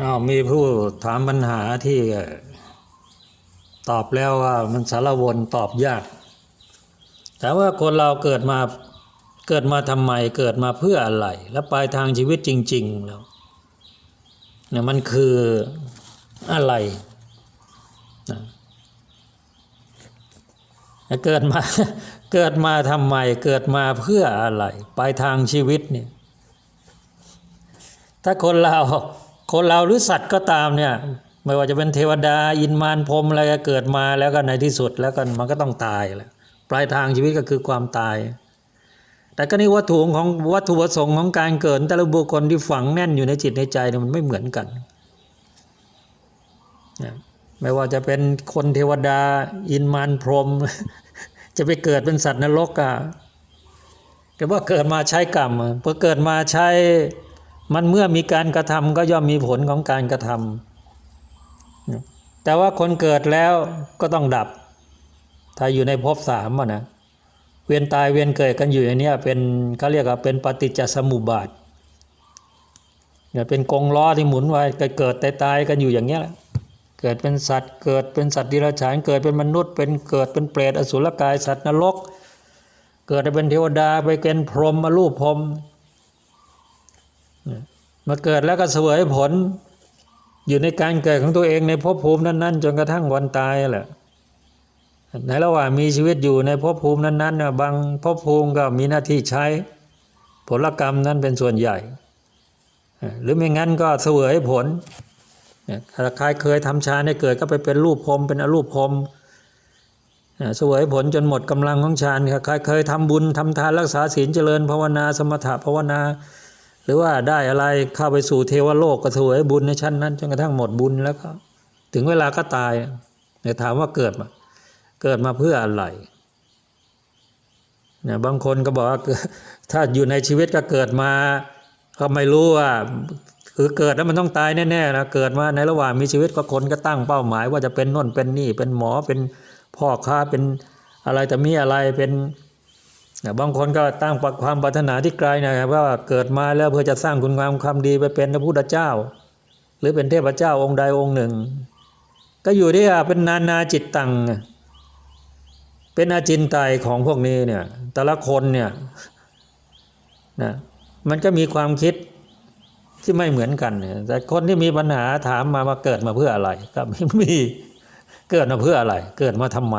อ้าวมีผู้ถามปัญหาที่ตอบแล้วว่ามันสารวนตอบยาก แต่ว่าคนเราเกิดมาเกิดมาทำไมเกิดมาเพื่ออะไร แล้วปลายทางชีวิตจริง ๆ แล้วเนี่ยมันคืออะไรนะเกิดมาเกิดมาทำไมเกิดมาเพื่ออะไร ปลายทางชีวิตเนี่ยถ้าคนเรา คนเราหรือสัตว์ก็ตามเนี่ย ไม่ว่าจะเป็นเทวดา อินมารพรมอะไรก็เกิดมาแล้วก็ในที่สุดแล้วก็มันก็ต้องตายแหละปลายทางชีวิตก็คือความตาย แต่ก็นี่วัตถุของวัตถุประสงค์ของการเกิดแต่ละบุคคลที่ฝังแน่นอยู่ในจิตในใจเนี่ยมันไม่เหมือนกันนะไม่ว่าจะเป็นคนเทวดา อินมารพรม จะไปเกิดเป็นสัตว์นรกอะแต่ว่าเกิดมาใช้กรรมพอเกิดมาใช้ มันเมื่อมีการกระทำก็ย่อมมีผลของการกระทำแต่ว่าคนเกิดแล้วก็ต้องดับ ถ้าอยู่ในภพสามอะนะเวียนตายเวียนเกิดกันอยู่อย่างเนี้ยเป็นเขาเรียกว่าเป็นปฏิจจสมุปบาทเนี่ยเป็นกงล้อที่หมุนไว้เกิดเกิดตายตายกันอยู่อย่างเงี้ยแหละเกิดเป็นสัตว์เกิดเป็นสัตว์ดิรัจฉานเกิดเป็นมนุษย์ เป็นเกิดเป็นเปรตอสุรกายสัตว์นรก เกิดเป็นเทวดาไปเป็นพรหมมารูปพรหม มาเกิดแล้วก็เสวยผล อยู่ในการเกิดของตัวเองในภพภูมินั้นๆ จนกระทั่งวันตายแหละในระหว่างมีชีวิตอยู่ในภพภูมินั้นๆบางภพภูมิก็มีหน้าที่ใช้ ผลกรรมนั้นเป็นส่วนใหญ่ หรือไม่งั้นก็เสวยผลถ้าใครเคยทำฌานให้เกิดก็ไปเป็นรูปพรมเป็นอรูปพรมเสวยผลจนหมดกำลังของฌานใครเคยทำบุญทำทานรักษาศีลเจริญภาวนาสมถะภาวนา หรือว่าได้อะไรเข้าไปสู่เทวโลกก็ถวยบุญในชั้นนั้นจนกระทั่งหมดบุญแล้วก็ถึงเวลาก็ตายเนี่ยถามว่าเกิดมาเกิดมาเพื่ออะไรเนี่ยบางคนก็บอกว่าถ้าอยู่ในชีวิตก็เกิดมา ก็ไม่รู้ว่าคือเกิดแล้วมันต้องตายแน่ๆนะเกิดมาในระหว่างมีชีวิตก็คนก็ตั้งเป้าหมาย ว่าจะเป็นน่นเป็นนี่เป็นหมอเป็นพ่อค้าเป็นอะไรแต่มีอะไรเป็น บางคนก็ตั้งความปรารถนาที่ไกลนะครับว่าเกิดมาแล้วเพื่อจะสร้างคุณงามความดีไปเป็นพระพุทธเจ้า หรือเป็นเทพเจ้าองค์ใดองค์หนึ่ง ก็อยู่ที่เป็นนานาจิตตัง เป็นอาจินไตของพวกนี้เนี่ยแต่ละคนเนี่ยนะมันก็มีความคิดที่ไม่เหมือนกัน แต่คนที่มีปัญหาถามมาว่าเกิดมาเพื่ออะไร ก็ไม่มีเกิดมาเพื่ออะไร เกิดมาทำไม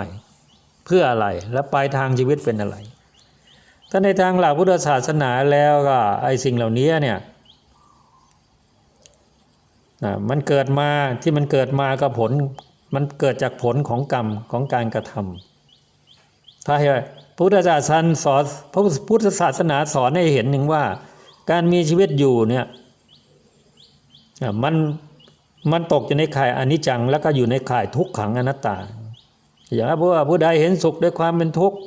เพื่ออะไร แล้วปลายทางชีวิตเป็นอะไร ถ้าในทางหลักพุทธศาสนาแล้วก็ไอ้สิ่งเหล่านี้เนี่ยมันเกิดมาที่มันเกิดมาก็ผล มันเกิดจากผลของกรรมของการกระทำถ้าพุทธศาสนาสอนพระพุทธศาสนาสอนให้เห็นหนึ่งว่า การมีชีวิตอยู่เนี่ยมันมันตกอยู่ในข่ายอนิจจัง แล้วก็อยู่ในข่ายทุกขังอนัตตา อย่างพว่าผู้ใดเห็นสุขด้วยความเป็นทุกข์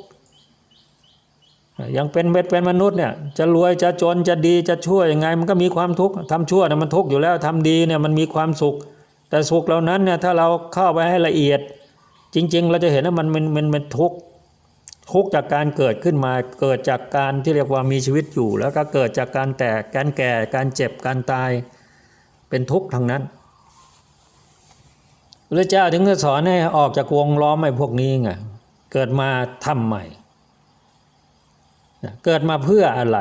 ยังเป็นเม็ดเป็นมนุษย์เนี่ยจะรวยจะจนจะดีจะชั่วยังไง มันก็มีความทุกข์ทำชั่วเนี่ยมันทุกข์อยู่แล้วทำดีเนี่ยมันมีความสุข แต่สุขเหล่านั้นเนี่ยถ้าเราเข้าไปให้ละเอียด จริง ๆ เราจะเห็นว่ามันมันมันเป็นทุกข์ทุกข์จากการเกิดขึ้นมาเกิดจากการที่เรียกว่ามีชีวิตอยู่ แล้วก็เกิดจากการแตกการแก่การเจ็บการตายเป็นทุกข์ทั้งนั้นพระเจ้าถึงจะสอนให้ออกจากวงล้อมไอ้พวกนี้ไงเกิดมาทำใหม่ เกิดมาเพื่ออะไร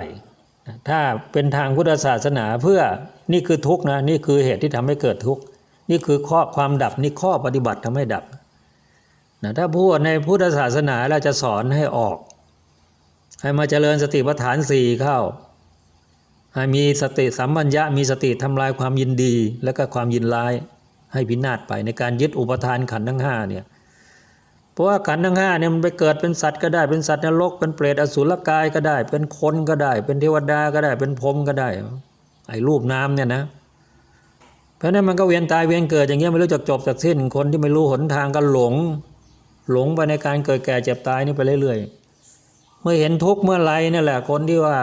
ถ้าเป็นทางพุทธศาสนาเพื่อนี่คือทุกข์นะนี่คือเหตุที่ทำให้เกิดทุกข์นี่คือข้อความดับนี่ข้อปฏิบัติทำให้ดับนะถ้าพูดในพุทธศาสนาเราจะสอนให้ออก ให้มาเจริญสติปัฏฐานสี่เข้าให้มีสติสัมปัญญะมีสติทำลายความยินดี และก็ความยินร้ายให้พินาศไปในการยึดอุปทานขันธ์ทั้งห้าเนี่ย ราะว่าขันธ์ทั้งห้าเนี่ยมันไปเกิดเป็นสัตว์ก็ได้เป็นสัตว์นรกเป็นเปรตอสุรกายก็ได้ เป็นคนก็ได้ เป็นเทวดาก็ได้ เป็นพรหมก็ได้ ไอ้รูปน้ำเนี่ยนะเพราะนั้นมันก็เวียนตายเวียนเกิดอย่างเงี้ยไม่รู้จักจบจากสิ้นคนที่ไม่รู้หนทางก็หลง หลงไปในการเกิดแก่เจ็บตายนี่ไปเรื่อยๆ เมื่อเห็นทุกข์เมื่อไรนี่แหละคนที่ว่า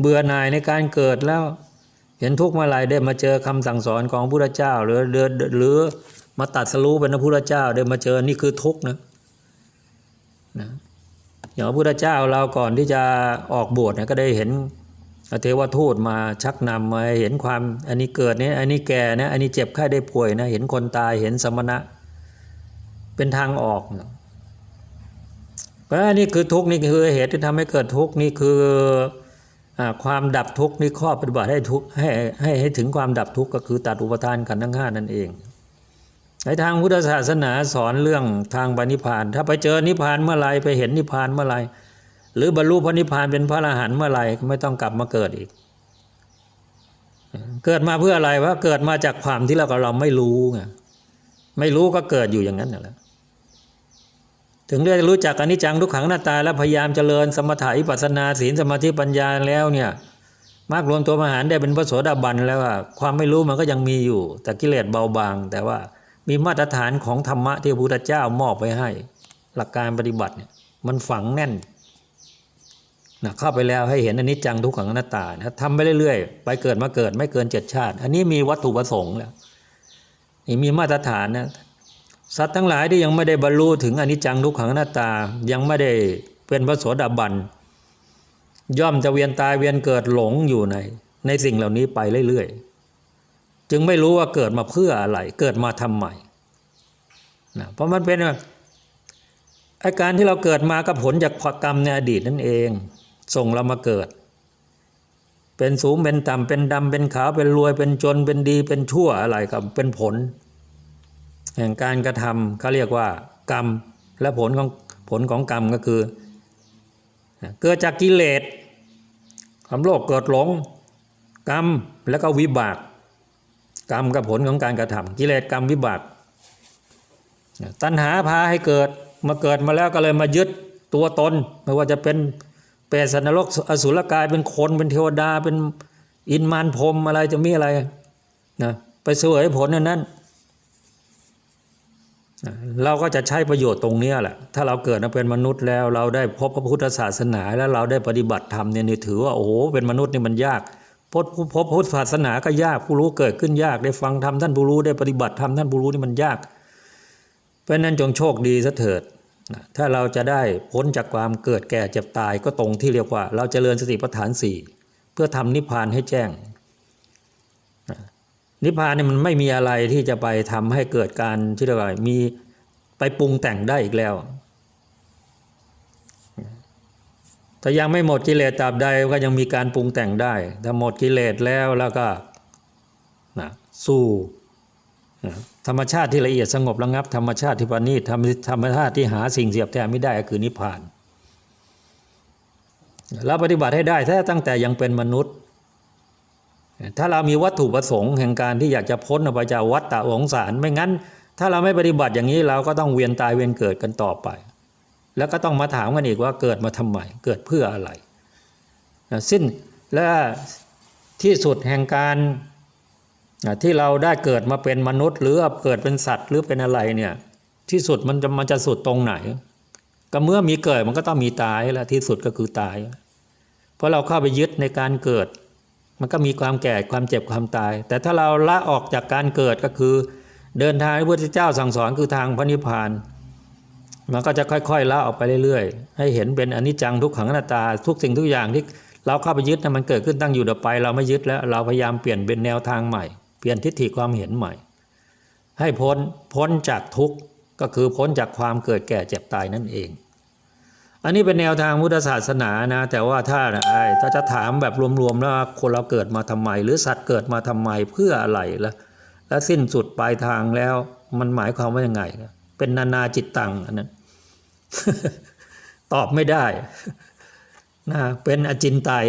เบื่อหน่ายในการเกิดแล้ว เห็นทุกข์เมื่อไรได้มาเจอคำสั่งสอนของพระพุทธเจ้า หรือหรือหรือ มาตัดสรู้เป็นพระพุทธเจ้าได้มาเจอนี่คือทุกข์นะนะอย่างพระพุทธเจ้าเราก่อนที่จะออกบวชเนี่ยก็ได้เห็นเทวทูตมาชักนำมาเห็นความอันนี้เกิดเนี่ยอันนี้แก่นะอันนี้เจ็บไข้ได้ป่วยนะเห็นคนตายเห็นสมณะ เป็นทางออกเพราะอันนี้คือทุกข์นี่คือเหตุที่ทำให้เกิดทุกข์นี่คืออความดับทุกข์นี่ข้อปฏิบัติให้ทุกข์ให้ให้ให้ถึงความดับทุกข์ก็คือตัดอุปทานขันธ์ทั้งห้านั่นเอง ในทางพุทธศาสนาสอนเรื่องทางปณิพาน ถ้าไปเจอนิพานเมื่อไรไปเห็นนิพานเมื่อไรหรือบรรลุพระนิพพานเป็นพระอรหันต์เมื่อไรไม่ต้องกลับมาเกิดอีก เกิดมาเพื่ออะไรวะเกิดมาจากความที่เราเราไม่รู้ไงไม่รู้ก็เกิดอยู่อย่างนั้นนั่แหละถึงได้รู้จักอนิจจังทุกขังหน้าตา แล้วพยายามเจริญสมถะอิปัสสนาศีลสมาธิปัญญาแล้วเนี่ยมากรวมตัวมหารได้เป็นพระโสดาบันแล้วความไม่รู้มันก็ยังมีอยู่ แต่กิเลสเบาบางแต่ว่า มีมาตรฐานของธรรมะที่พระพุทธเจ้ามอบไว้ให้ หลักการปฏิบัติเนี่ยมันฝังแน่นนะเข้าไปแล้วให้เห็นอนิจจังทุกขังอนัตตานะทำไปเรื่อยๆ ไปเกิดมาเกิดไม่เกินเจ็ดชาติ อันนี้มีวัตถุประสงค์แล้วนี่มีมาตรฐานนะสัตว์ทั้งหลายที่ยังไม่ได้บรรลุถึงอนิจจังทุกขังอนัตตายังไม่ได้เป็นพระโสดาบันย่อมจะเวียนตายเวียนเกิดหลงอยู่ในในสิ่งเหล่านี้ไปเรื่อยๆ จึงไม่รู้ว่าเกิดมาเพื่ออะไร เกิดมาทำไมนะเพราะมันเป็นอาการที่เราเกิดมากับผลจากกรรมในอดีตนั่นเอง ส่งเรามาเกิด เป็นสูงเป็นต่ำเป็นดำเป็นขาวเป็นรวยเป็นจนเป็นดีเป็นชั่วอะไรกับเป็นผล แห่งการกระทำเขาเรียกว่า กรรมและผลของผลของกรรมก็คือ เกิดจากกิเลสความโลภเกิดหลง กรรมแล้วก็วิบาก กรรมกับผลของการกระทำกิเลสกรรมวิบากตัณหาพาให้เกิดมาเกิดมาแล้วก็เลยมายึดตัวตน ไม่ว่าจะเป็นเปรตสัตว์นรกอสุรกายเป็นคนเป็นเทวดาเป็นอินมารพรมอะไรจะมีอะไรนะไปเสวยผลนั้นนั้นเราก็จะใช้ประโยชน์ตรงนี้แหละ ถ้าเราเกิดมาเป็นมนุษย์แล้ว เราได้พบพระพุทธศาสนาแล้วเราได้ปฏิบัติธรรมเนี่ยถือว่าโอ้โหเป็นมนุษย์นี่มันยาก พบพบพุทธศาสนาก็ยากผู้รู้เกิดขึ้นยากได้ฟังธรรมท่านผู้รู้ได้ปฏิบัติธรรมท่านผู้รู้นี่มันยาก เพราะนั้นจงโชคดีซะเถิดถ้าเราจะได้พ้นจากความเกิดแก่เจ็บตายก็ตรงที่เรียกว่า เราจเจริญสติปัฏฐานสี่เพื่อทำนิพพานให้แจ้ง นิพพานเนี่ยมันไม่มีอะไรที่จะไปทำให้เกิดการที่เรียกว่ามีไปปรุงแต่งได้อีกแล้ว ถ้ายังไม่หมดกิเลสตราบใดก็ยังมีการปรุงแต่งได้ ถ้าหมดกิเลสแล้วแล้วก็นะสู้ธรรมชาติที่ละเอียดสงบระงับ ธรรมชาติที่ปานีตธรรมธรรมชาติที่หาสิ่งเสียบแทนไม่ได้ก็คือนิพพานเราปฏิบัติให้ได้ถ้าตั้งแต่ยังเป็นมนุษย์ ถ้าเรามีวัตถุประสงค์แห่งการที่อยากจะพ้นออกไปจากวัฏฏะสงสาร ไม่งั้น ถ้าเราไม่ปฏิบัติอย่างนี้เราก็ต้องเวียนตายเวียนเกิดกันต่อไป แล้วก็ต้องมาถามกันอีกว่าเกิดมาทำไมเกิดเพื่ออะไรสิ้นและที่สุดแห่งการที่เราได้เกิดมาเป็นมนุษย์ หรือเกิดเป็นสัตว์หรือเป็นอะไรเนี่ยที่สุดมันจะมันจะสุดตรงไหน ก็เมื่อมีเกิดมันก็ต้องมีตายแล้วที่สุดก็คือตาย เพราะเราเข้าไปยึดในการเกิด มันก็มีความแก่ความเจ็บความตาย แต่ถ้าเราละออกจากการเกิดก็คือ เดินทางที่พระพุทธเจ้าสั่งสอนคือทางพระนิพพาน มันก็จะค่อยๆละออกไปเรื่อยๆ ให้เห็นเป็นอนิจจังทุกขังอนัตตา ทุกสิ่งทุกอย่างที่เราเข้าไปยึดนะมันเกิดขึ้นตั้งอยู่ดับไป เราไม่ยึดแล้วเราพยายามเปลี่ยนเป็นแนวทางใหม่ เปลี่ยนทิฏฐิความเห็นใหม่ ให้พ้นพ้นจากทุกข์ก็คือพ้นจากความเกิดแก่เจ็บตายนั่นเอง อันนี้เป็นแนวทางพุทธศาสนานะ แต่ว่าถ้าไอ้ถ้าจะถามแบบรวมๆแล้วคนเราเกิดมาทำไม หรือสัตว์เกิดมาทำไมเพื่ออะไรแล้วและสิ้นสุดปลายทางแล้วมันหมายความว่ายังไง เป็นนานาจิตตังอันนั้นตอบไม่ได้นะเป็นอจินไตย